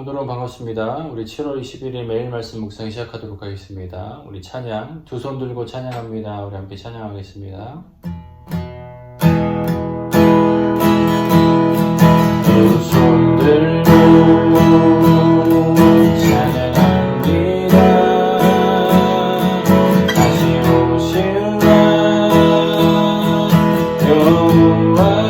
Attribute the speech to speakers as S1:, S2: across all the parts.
S1: 성도 여러분 반갑습니다. 우리 7월 21일 매일 말씀 묵상 시작하도록 하겠습니다. 우리 찬양 두 손 들고 찬양합니다. 우리 함께 찬양하겠습니다. 두 손 들고 찬양합니다. 다시 오실라 여호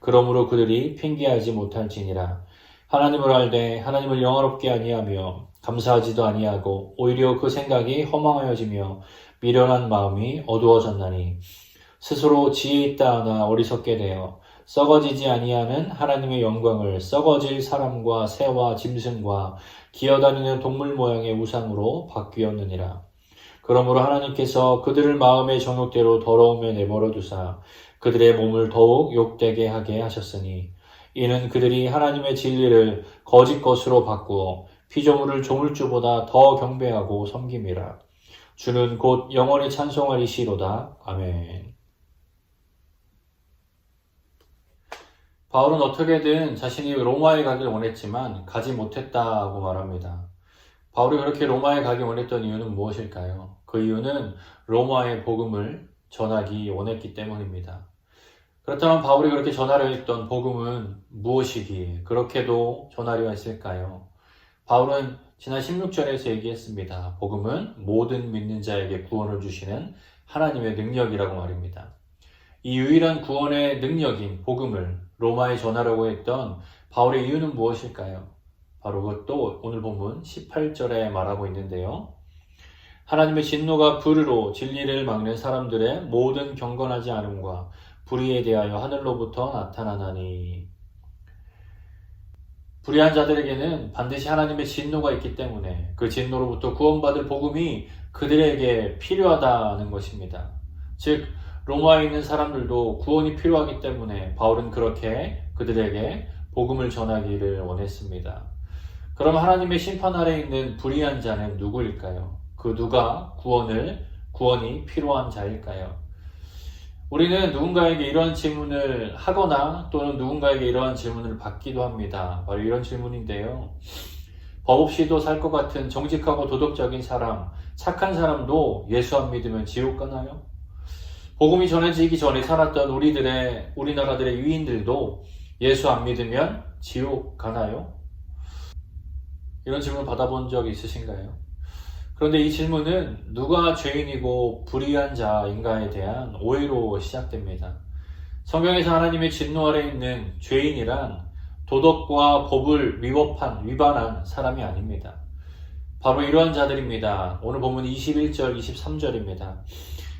S1: 그러므로 그들이 핑계하지 못할지니라 하나님을 알되 하나님을 영화롭게 아니하며 감사하지도 아니하고 오히려 그 생각이 허망하여지며 미련한 마음이 어두워졌나니 스스로 지혜 있다 하나 어리석게 되어 썩어지지 아니하는 하나님의 영광을 썩어질 사람과 새와 짐승과 기어다니는 동물 모양의 우상으로 바뀌었느니라. 그러므로 하나님께서 그들을 마음의 정욕대로 더러움에 내버려 두사 그들의 몸을 더욱 욕되게 하게 하셨으니 이는 그들이 하나님의 진리를 거짓 것으로 바꾸어 피조물을 조물주보다 더 경배하고 섬김이라. 주는 곧 영원히 찬송하리시로다. 아멘. 바울은 어떻게든 자신이 로마에 가길 원했지만 가지 못했다고 말합니다. 바울이 그렇게 로마에 가기 원했던 이유는 무엇일까요? 그 이유는 로마의 복음을 전하기 원했기 때문입니다. 그렇다면 바울이 그렇게 전하려 했던 복음은 무엇이기에 그렇게도 전하려 했을까요? 바울은 지난 16절에서 얘기했습니다. 복음은 모든 믿는 자에게 구원을 주시는 하나님의 능력이라고 말입니다. 이 유일한 구원의 능력인 복음을 로마에 전하려고 했던 바울의 이유는 무엇일까요? 바로 그것도 오늘 본문 18절에 말하고 있는데요. 하나님의 진노가 불의로 진리를 막는 사람들의 모든 경건하지 않음과 불의에 대하여 하늘로부터 나타나나니 불의한 자들에게는 반드시 하나님의 진노가 있기 때문에 그 진노로부터 구원받을 복음이 그들에게 필요하다는 것입니다. 즉, 로마에 있는 사람들도 구원이 필요하기 때문에 바울은 그렇게 그들에게 복음을 전하기를 원했습니다. 그럼 하나님의 심판 아래 있는 불의한 자는 누구일까요? 그 누가 구원을 구원이 필요한 자일까요? 우리는 누군가에게 이러한 질문을 하거나 또는 누군가에게 이러한 질문을 받기도 합니다. 바로 이런 질문인데요. 법 없이도 살 것 같은 정직하고 도덕적인 사람, 착한 사람도 예수 안 믿으면 지옥 가나요? 복음이 전해지기 전에 살았던 우리들의 우리나라들의 유인들도 예수 안 믿으면 지옥 가나요? 이런 질문 받아본 적 있으신가요? 그런데 이 질문은 누가 죄인이고 불의한 자인가에 대한 오해로 시작됩니다. 성경에서 하나님의 진노 아래 있는 죄인이란 도덕과 법을 위법한, 위반한 사람이 아닙니다. 바로 이러한 자들입니다. 오늘 본문 21절, 23절입니다.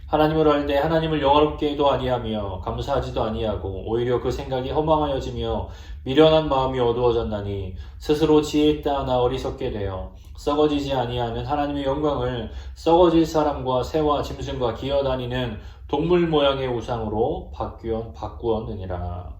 S1: 하나님을 알되 하나님을 영화롭게도 아니하며 감사하지도 아니하고 오히려 그 생각이 허망하여지며 미련한 마음이 어두워졌나니 스스로 지혜 있다 하나 어리석게 되어 썩어지지 아니하는 하나님의 영광을 썩어질 사람과 새와 짐승과 기어다니는 동물 모양의 우상으로 바꾸어, 바꾸었느니라.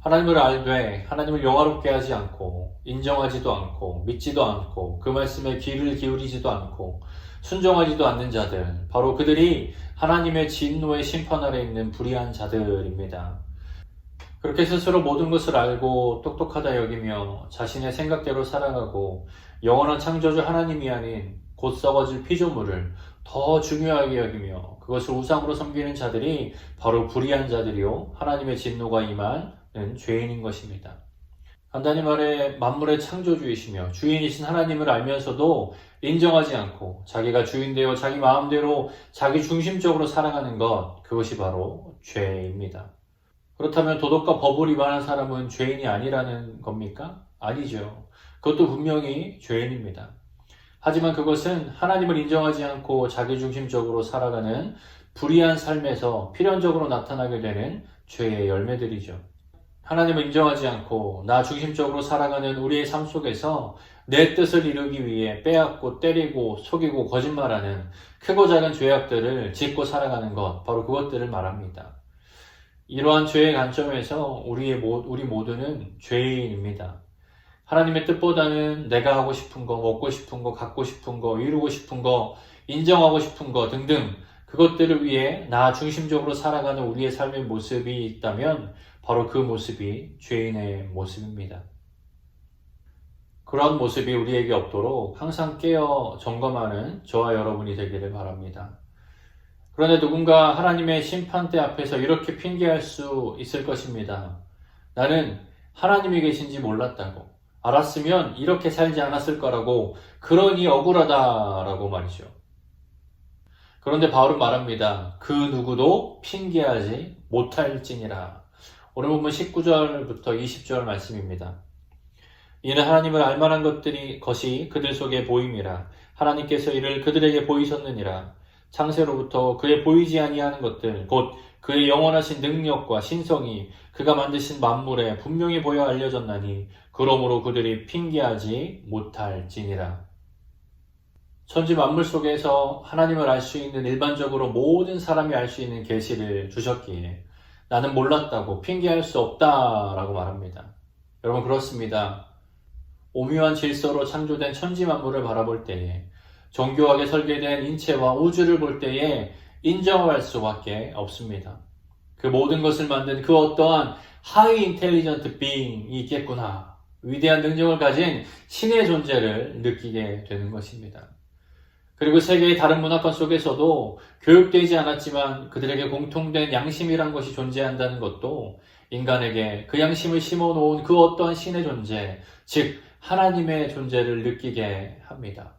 S1: 하나님을 알되 하나님을 영화롭게 하지 않고 인정하지도 않고 믿지도 않고 그 말씀에 귀를 기울이지도 않고 순종하지도 않는 자들 바로 그들이 하나님의 진노의 심판 아래 있는 불의한 자들입니다. 그렇게 스스로 모든 것을 알고 똑똑하다 여기며 자신의 생각대로 살아가고 영원한 창조주 하나님이 아닌 곧 썩어질 피조물을 더 중요하게 여기며 그것을 우상으로 섬기는 자들이 바로 불의한 자들이요 하나님의 진노가 임한 죄인인 것입니다. 간단히 말해 만물의 창조주이시며 주인이신 하나님을 알면서도 인정하지 않고 자기가 주인 되어 자기 마음대로 자기 중심적으로 살아가는 것 그것이 바로 죄입니다. 그렇다면 도덕과 법을 위반한 사람은 죄인이 아니라는 겁니까? 아니죠. 그것도 분명히 죄인입니다. 하지만 그것은 하나님을 인정하지 않고 자기 중심적으로 살아가는 불의한 삶에서 필연적으로 나타나게 되는 죄의 열매들이죠. 하나님을 인정하지 않고 나 중심적으로 살아가는 우리의 삶 속에서 내 뜻을 이루기 위해 빼앗고 때리고 속이고 거짓말하는 크고 작은 죄악들을 짓고 살아가는 것, 바로 그것들을 말합니다. 이러한 죄의 관점에서 우리의 우리 모두는 죄인입니다. 하나님의 뜻보다는 내가 하고 싶은 거, 먹고 싶은 거, 갖고 싶은 거, 이루고 싶은 거, 인정하고 싶은 거 등등 그것들을 위해 나 중심적으로 살아가는 우리의 삶의 모습이 있다면 바로 그 모습이 죄인의 모습입니다. 그런 모습이 우리에게 없도록 항상 깨어 점검하는 저와 여러분이 되기를 바랍니다. 그런데 누군가 하나님의 심판대 앞에서 이렇게 핑계할 수 있을 것입니다. 나는 하나님이 계신지 몰랐다고. 알았으면 이렇게 살지 않았을 거라고. 그러니 억울하다라고 말이죠. 그런데 바울은 말합니다. 그 누구도 핑계하지 못할지니라. 오늘 보면 19절부터 20절 말씀입니다. 이는 하나님을 알만한 것들이 것이 그들 속에 보임이라. 하나님께서 이를 그들에게 보이셨느니라. 창세로부터 그의 보이지 아니하는 것들, 곧 그의 영원하신 능력과 신성이 그가 만드신 만물에 분명히 보여 알려졌나니, 그러므로 그들이 핑계하지 못할지니라. 천지 만물 속에서 하나님을 알 수 있는 일반적으로 모든 사람이 알 수 있는 계시를 주셨기에 나는 몰랐다고 핑계할 수 없다라고 말합니다. 여러분 그렇습니다. 오묘한 질서로 창조된 천지 만물을 바라볼 때에 정교하게 설계된 인체와 우주를 볼 때에 인정할 수밖에 없습니다. 그 모든 것을 만든 그 어떠한 하이 인텔리전트 빙이 있겠구나. 위대한 능력을 가진 신의 존재를 느끼게 되는 것입니다. 그리고 세계의 다른 문화권 속에서도 교육되지 않았지만 그들에게 공통된 양심이란 것이 존재한다는 것도 인간에게 그 양심을 심어 놓은 그 어떠한 신의 존재, 즉 하나님의 존재를 느끼게 합니다.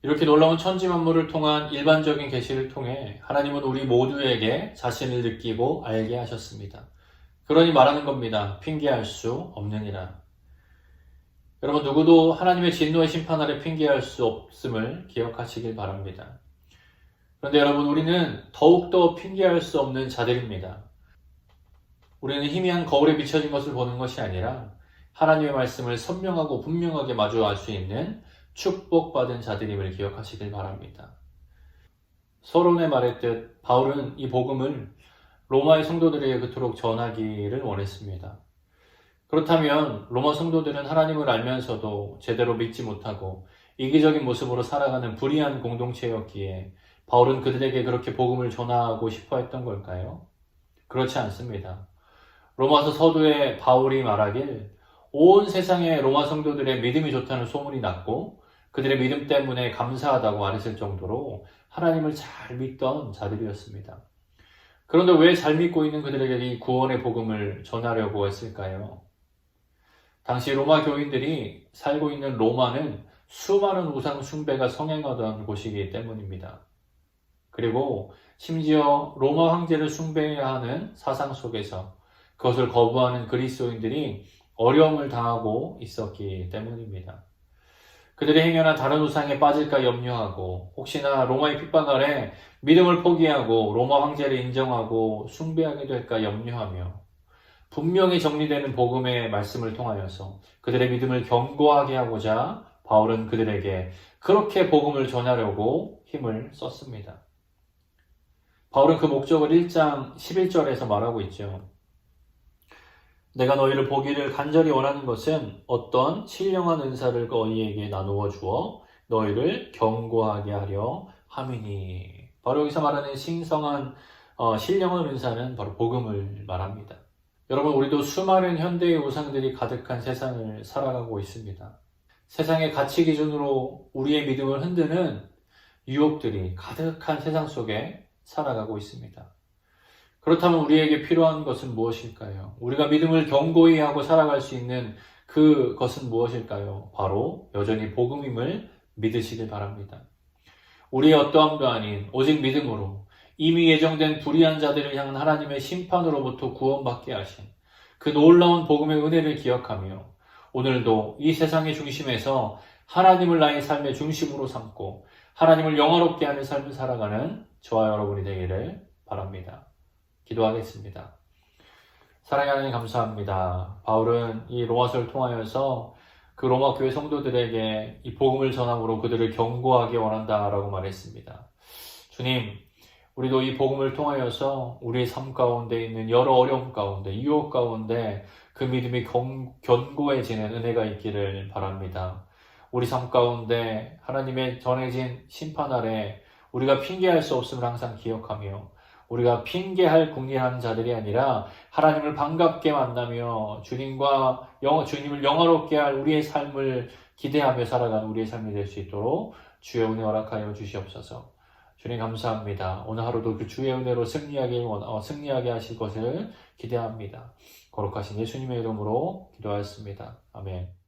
S1: 이렇게 놀라운 천지 만물을 통한 일반적인 계시를 통해 하나님은 우리 모두에게 자신을 느끼고 알게 하셨습니다. 그러니 말하는 겁니다. 핑계할 수 없느니라. 여러분 누구도 하나님의 진노의 심판 아래 핑계할 수 없음을 기억하시길 바랍니다. 그런데 여러분 우리는 더욱더 핑계할 수 없는 자들입니다. 우리는 희미한 거울에 비춰진 것을 보는 것이 아니라 하나님의 말씀을 선명하고 분명하게 마주할 수 있는 축복받은 자들임을 기억하시길 바랍니다. 서론에 말했듯 바울은 이 복음을 로마의 성도들에게 그토록 전하기를 원했습니다. 그렇다면 로마 성도들은 하나님을 알면서도 제대로 믿지 못하고 이기적인 모습으로 살아가는 불의한 공동체였기에 바울은 그들에게 그렇게 복음을 전하고 싶어 했던 걸까요? 그렇지 않습니다. 로마서 서두에 바울이 말하길 온 세상의 로마 성도들의 믿음이 좋다는 소문이 났고 그들의 믿음 때문에 감사하다고 말했을 정도로 하나님을 잘 믿던 자들이었습니다. 그런데 왜 잘 믿고 있는 그들에게 이 구원의 복음을 전하려고 했을까요? 당시 로마 교인들이 살고 있는 로마는 수많은 우상 숭배가 성행하던 곳이기 때문입니다. 그리고 심지어 로마 황제를 숭배해야 하는 사상 속에서 그것을 거부하는 그리스도인들이 어려움을 당하고 있었기 때문입니다. 그들의 행여나 다른 우상에 빠질까 염려하고 혹시나 로마의 핍박 아래 믿음을 포기하고 로마 황제를 인정하고 숭배하게 될까 염려하며 분명히 정리되는 복음의 말씀을 통하여서 그들의 믿음을 견고하게 하고자 바울은 그들에게 그렇게 복음을 전하려고 힘을 썼습니다. 바울은 그 목적을 1장 11절에서 말하고 있죠. 내가 너희를 보기를 간절히 원하는 것은 어떤 신령한 은사를 너희에게 나누어 주어 너희를 경고하게 하려 함이니. 바로 여기서 말하는 신성한 어, 신령한 은사는 바로 복음을 말합니다. 여러분 우리도 수많은 현대의 우상들이 가득한 세상을 살아가고 있습니다. 세상의 가치 기준으로 우리의 믿음을 흔드는 유혹들이 가득한 세상 속에 살아가고 있습니다. 그렇다면 우리에게 필요한 것은 무엇일까요? 우리가 믿음을 견고히 하고 살아갈 수 있는 그것은 무엇일까요? 바로 여전히 복음임을 믿으시길 바랍니다. 우리의 어떠함도 아닌 오직 믿음으로 이미 예정된 불의한 자들을 향한 하나님의 심판으로부터 구원받게 하신 그 놀라운 복음의 은혜를 기억하며 오늘도 이 세상의 중심에서 하나님을 나의 삶의 중심으로 삼고 하나님을 영화롭게 하는 삶을 살아가는 저와 여러분이 되기를 바랍니다. 기도하겠습니다. 사랑하는 하나님 감사합니다. 바울은 이 로마서를 통하여서 그 로마 교회 성도들에게 이 복음을 전함으로 그들을 경고하기 원한다라고 말했습니다. 주님, 우리도 이 복음을 통하여서 우리의 삶 가운데 있는 여러 어려움 가운데, 유혹 가운데 그 믿음이 견고해지는 은혜가 있기를 바랍니다. 우리 삶 가운데 하나님의 전해진 심판 아래 우리가 핑계할 수 없음을 항상 기억하며 우리가 핑계할 궁리하는 자들이 아니라 하나님을 반갑게 만나며 주님과 영, 주님을 영화롭게 할 우리의 삶을 기대하며 살아가는 우리의 삶이 될 수 있도록 주의 은혜 허락하여 주시옵소서. 주님 감사합니다. 오늘 하루도 그 주의 은혜로 승리하게, 어, 승리하게 하실 것을 기대합니다. 거룩하신 예수님의 이름으로 기도하였습니다. 아멘.